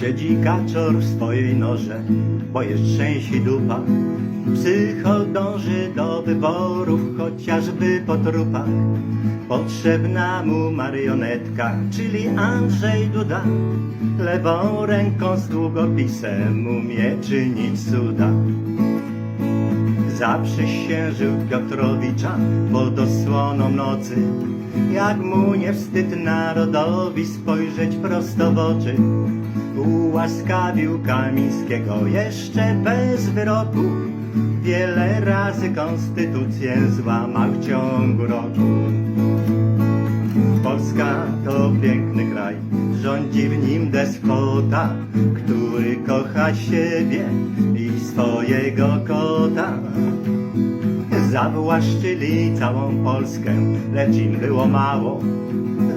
Siedzi kaczor w swojej norze, bo jest trzęsi dupa. Psycho dąży do wyborów, chociażby po trupach. Potrzebna mu marionetka, czyli Andrzej Duda. Lewą ręką z długopisem umie czynić cuda. Zaprzysiężył Piotrowicza pod osłoną nocy. Jak mu nie wstyd narodowi spojrzeć prosto w oczy. Ułaskawił Kamińskiego jeszcze bez wyroku. Wiele razy konstytucję złamał w ciągu roku. Polska to piękny kraj, rządzi w nim despota, który kocha siebie i swojego kota. Zawłaszczyli całą Polskę, lecz im było mało.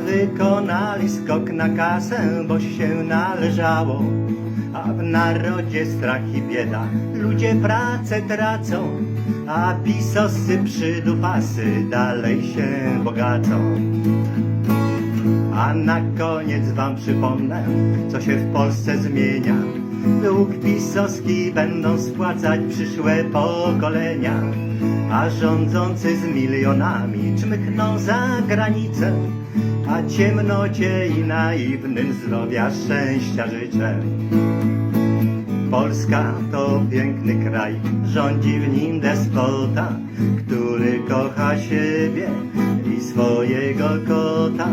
Wykonali skok na kasę, bo się należało. A w narodzie strach i bieda, ludzie pracę tracą, a pisosy przydupasy dalej się bogacą. A na koniec wam przypomnę, co się w Polsce zmienia. Dług pisowski będą spłacać przyszłe pokolenia, a rządzący z milionami czmychną za granicę, a ciemnocie i naiwnym zdrowia szczęścia życzę. Polska to piękny kraj, rządzi w nim despota, który kocha siebie i swojego kota.